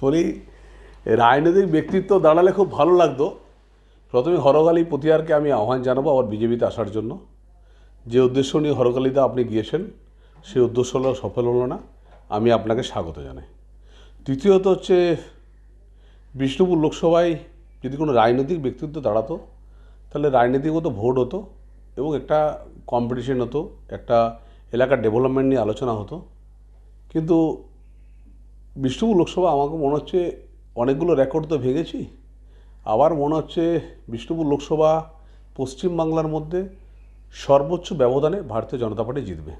বলি রাজনৈতিক ব্যক্তিত্ব দাঁড়ালে খুব ভালো লাগতো। প্রথমে হরকালী প্রতিহারকে আমি আহ্বান জানাব আবার বিজেপিতে আসার জন্য। যে উদ্দেশ্য নিয়ে হরকালীতে আপনি গিয়েছেন সেই উদ্দেশ্য হলো, সফল হলো না, আমি আপনাকে স্বাগত জানাই। তৃতীয়ত হচ্ছে, বিষ্ণুপুর লোকসভায় যদি কোনো রাজনৈতিক ব্যক্তিত্ব দাঁড়াতো, তাহলে রাজনীতিগত ভোট হতো এবং একটা কম্পিটিশন হতো, একটা এলাকার ডেভেলপমেন্ট নিয়ে আলোচনা হতো। কিন্তু বিষ্ণুপুর লোকসভা আমাকে মনে হচ্ছে অনেকগুলো রেকর্ড তো ভেঙেছি। আবার মনে হচ্ছে বিষ্ণুপুর লোকসভা পশ্চিমবাংলার মধ্যে সর্বোচ্চ ব্যবধানে ভারতীয় জনতা পার্টি জিতবে।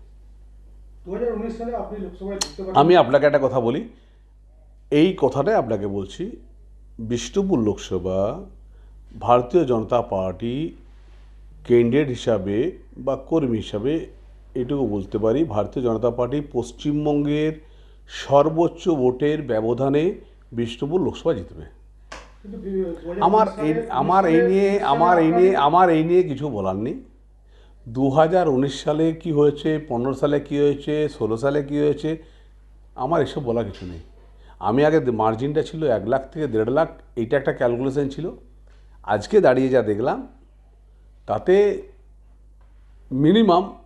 আমি আপনাকে একটা কথা বলি। এই কথাটাই আপনাকে বলছি বিষ্ণুপুর লোকসভা ভারতীয় জনতা পার্টি ক্যান্ডিডেট হিসাবে বা কর্মী হিসাবে এটুকু বলতে পারি ভারতীয় জনতা পার্টি পশ্চিমবঙ্গের সর্বোচ্চ ভোটের ব্যবধানে বিষ্ণুপুর লোকসভা জিতবে। কিন্তু বি- 2019 আমার এই আমার এই নিয়ে, আমার এই নিয়ে, আমার এই নিয়ে কিছু বলার নেই। দু হাজার উনিশ সালে কি হয়েছে, পনেরো সালে কি হয়েছে, ষোলো সালে কি হয়েছে, আমার এসব বলা কিছু নেই। আমি আগে মার্জিনটা ছিল এক লাখ থেকে দেড় লাখ, এইটা একটা ক্যালকুলেশন ছিল। আজকে দাঁড়িয়ে যা দেখলাম, তাতে মিনিমাম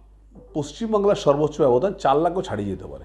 পশ্চিমবাংলার সর্বোচ্চ ব্যবধান চার লাখও ছাড়িয়ে যেতে পারে।